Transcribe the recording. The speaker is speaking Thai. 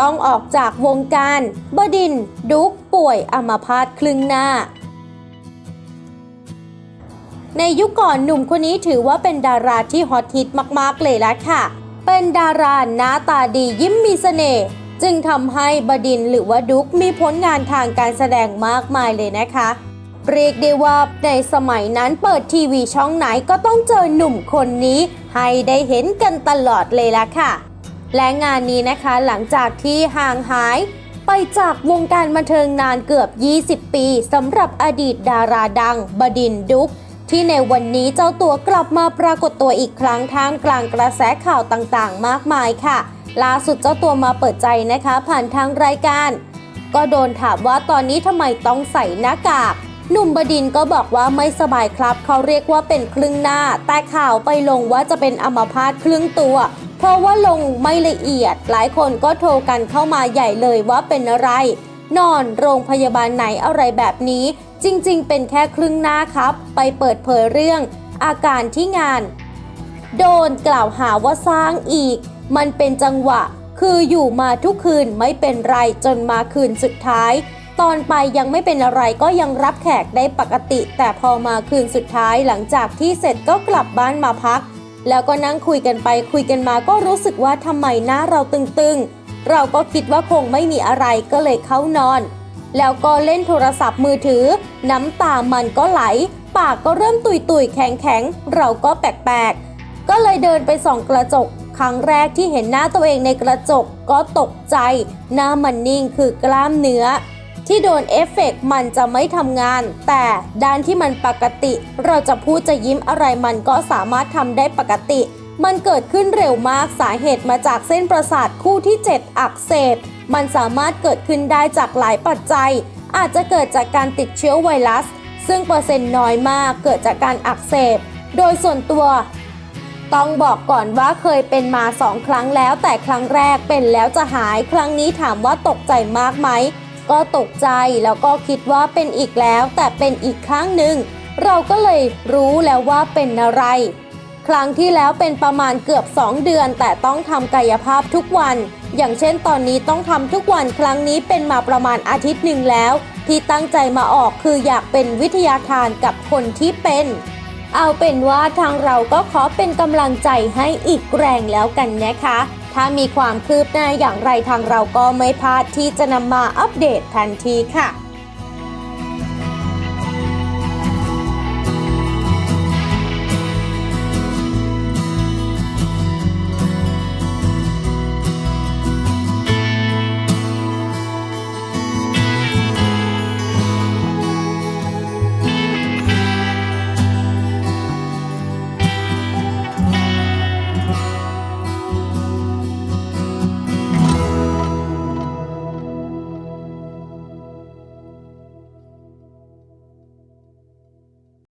ต้องออกจากวงการ บดิน ดุกป่วยอัมาพาตครึ่งหน้า ในยุคก่อนหนุ่มคนนี้ถือว่าเป็นดาราที่ฮอตฮิตมากๆเลยละค่ะ เป็นดาราหน้าตาดียิ้มมีเสน่ห์จึงทำให้บดินหรือว่าดุกมีผลงานทางการแสดงมากมายเลยนะคะเรียกได้ว่าในสมัยนั้นเปิดทีวีช่องไหนก็ต้องเจอหนุ่มคนนี้ ให้ได้เห็นกันตลอดเลยละค่ะ และงานนี้นะคะหลังจากที่ห่างหายไปจากวงการบันเทิงนานเกือบ 20 ปีสำหรับอดีตดาราดัง บดินดุกที่ในวันนี้เจ้าตัวกลับมาปรากฏตัวอีกครั้งท่ามกลางกระแสข่าวต่างๆ มากมายค่ะ ล่าสุดเจ้าตัวมาเปิดใจนะคะ ผ่านทางรายการ ก็โดนถามว่าตอนนี้ทำไมต้องใส่หน้ากาก หนุ่มบดินก็บอกว่าไม่สบายครับ เขาเรียกว่าเป็นครึ่งหน้า แต่ข่าวไปลงว่าจะเป็นอัมพาตครึ่งตัว เพราะว่าลงไม่ละเอียด หลายคนก็โทรกันเข้ามาใหญ่เลยว่าเป็นอะไร นอนโรงพยาบาลไหนอะไรแบบนี้ จริงๆ เป็นแค่ครึ่งหน้าครับ ไปเปิดเผยเรื่อง อาการที่งาน โดนกล่าวหาว่าสร้างอีก มันเป็นจังหวะ คืออยู่มาทุกคืนไม่เป็นไรจนมาคืนสุดท้าย ตอนไปยังไม่เป็นอะไรก็ยังรับแขกได้ปกติ แต่พอมาคืนสุดท้ายหลังจากที่เสร็จก็กลับบ้านมาพัก แล้วก็นั่งคุยกันไปคุยกันมาก็รู้สึกว่าทำไมหน้าเราตึงๆ เราก็คิดว่าคงไม่มีอะไรก็เลยเข้านอน แล้วก็เล่นโทรศัพท์มือถือ น้ำตามันก็ไหล ปากก็เริ่มตุยตุยแข็งแข็งเราก็แปลกๆ ก็เลยเดินไปส่องกระจกครั้งแรกที่เห็นหน้าตัวเองในกระจกก็ตกใจ หน้ามันนิ่งคือกล้ามเนื้อ ที่โดนเอฟเฟกต์มันจะไม่ทำงาน แต่ด้านที่มันปกติ เราจะพูดจะยิ้มอะไรมันก็สามารถทำได้ปกติ มันเกิดขึ้นเร็วมากสาเหตุมาจากเส้นประสาทคู่ที่ 7 อักเสบ มันสามารถเกิดขึ้นได้จากหลายปัจจัย อาจจะเกิดจากการติดเชื้อไวรัส ซึ่งเปอร์เซ็นต์น้อยมากเกิดจากการอักเสบ โดยส่วนตัวต้องบอกก่อนว่าเคยเป็นมาสองครั้งแล้วแต่ครั้งแรกเป็นแล้วจะหาย ครั้งนี้ถามว่าตกใจมากไหม ก็ตกใจแล้วก็คิดว่าเป็นอีกแล้วแต่เป็นอีกครั้งหนึ่ง เราก็เลยรู้แล้วว่าเป็นอะไร ครั้งที่แล้วเป็นประมาณเกือบ 2 เดือน แต่ต้องทำกายภาพทุกวัน อย่างเช่นตอนนี้ต้องทำทุกวันครั้งนี้เป็นมาประมาณอาทิตย์หนึ่งแล้ว ที่ตั้งใจมาออกคืออยากเป็นวิทยาทานกับคนที่เป็น เอาเป็นว่าทางเราก็ขอเป็นกำลังใจให้อีกแรงแล้วกันนะคะ ถ้ามีความคืบหน้าอย่างไรทางเราก็ไม่พลาดที่จะนำมาอัปเดตทันทีค่ะ